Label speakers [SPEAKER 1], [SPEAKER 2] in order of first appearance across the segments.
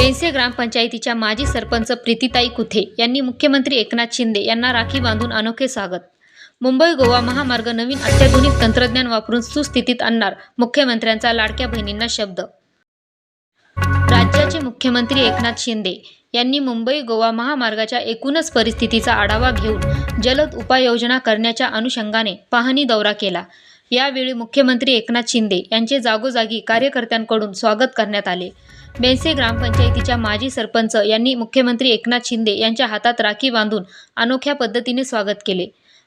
[SPEAKER 1] बेनसे ग्रामपंचायतीच्या माजी सरपंच प्रीतीताई कुथे यांनी मुख्यमंत्री एकनाथ शिंदे यांना राखी बांधून अनोखे स्वागत. मुंबई गोवा महामार्ग नवीन अत्याधुनिक तंत्रज्ञान वापरून सुस्थितीत आणणार मुख्यमंत्र्यांचा लाडक्या बहिणींना शब्द. राज्याचे मुख्यमंत्री एकनाथ शिंदे यांनी मुंबई गोवा महामार्गाच्या एकूणच परिस्थितीचा आढावा घेऊन जलद उपाययोजना करण्याच्या अनुषंगाने पाहणी दौरा केला. यावेळी मुख्यमंत्री एकनाथ शिंदे यांचे जागोजागी कार्यकर्त्यांकडून स्वागत करण्यात आले. बेनसे ग्रामपंचायतीच्या माजी सरपंच यांनी मुख्यमंत्री एकनाथ शिंदे यांच्या हातात राखी बांधून अनोख्या पद्धतीने स्वागत केले.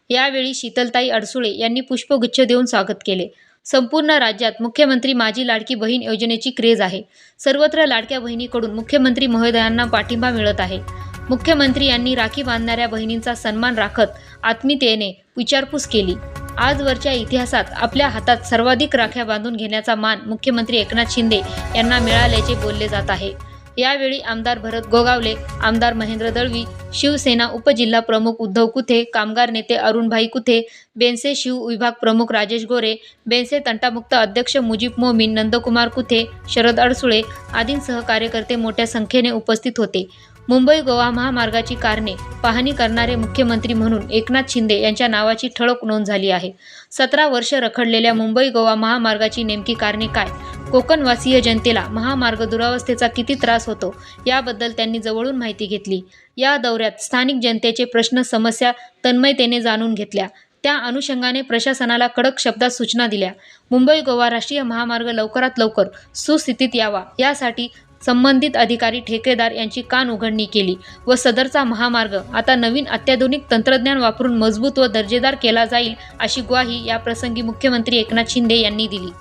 [SPEAKER 1] यावेळी शीतलताई अडसुळे यांनी पुष्पगुच्छ देऊन स्वागत केले. संपूर्ण राज्यात मुख्यमंत्री माझी लाडकी बहीण योजनेची क्रेज आहे. सर्वत्र लाडक्या बहिणीकडून मुख्यमंत्री महोदयांना पाठिंबा मिळत आहे. मुख्यमंत्री यांनी राखी बांधणाऱ्या बहिणींचा सन्मान राखत आत्मीयतेने विचारपूस केली. आजवरच्या इतिहासात आपल्या हातात सर्वाधिक राख्या बांधून घेण्याचा मान मुख्यमंत्री एकनाथ शिंदे यांना मिळाल्याचे बोलले जात आहे. यावेळी आमदार भरत गोगावले आमदार महेंद्र दळवी शिवसेना उपजिल्हा प्रमुख उद्धव कुथे कामगार नेते अरुणभाई कुथे बेनसे शिव विभाग प्रमुख राजेश गोरे बेनसे तंटामुक्त अध्यक्ष मुजीब मोमीन नंदकुमार कुथे शरद अडसुळे आदींसह कार्यकर्ते मोठ्या संख्येने उपस्थित होते. मुंबई गोवा महामार्गाची कारणे पाहणी करणारे मुख्यमंत्री म्हणून एकनाथ शिंदे यांच्या नावाची ठळक नोंद झाली आहे. सतरा वर्ष रखडलेल्या मुंबई गोवा महामार्गाची नेमकी कारणे काय? कोकणवासीय जनतेला महामार्ग दुरावस्थेचा किती त्रास होतो? याबद्दल त्यांनी जवळून माहिती घेतली. या दौऱ्यात स्थानिक जनतेचे प्रश्न समस्या तन्मयतेने जाणून घेतल्या. त्या अनुषंगाने प्रशासनाला कडक शब्दात सूचना दिल्या. मुंबई गोवा राष्ट्रीय महामार्ग लवकरात लवकर सुस्थितीत यावा. यासाठी संबंधित अधिकारी ठेकेदार यांची कान उघडणी केली व सदरचा महामार्ग आता नवीन अत्याधुनिक तंत्रज्ञान वापरून मजबूत व दर्जेदार केला जाईल अशी ग्वाही याप्रसंगी मुख्यमंत्री एकनाथ शिंदे यांनी दिली.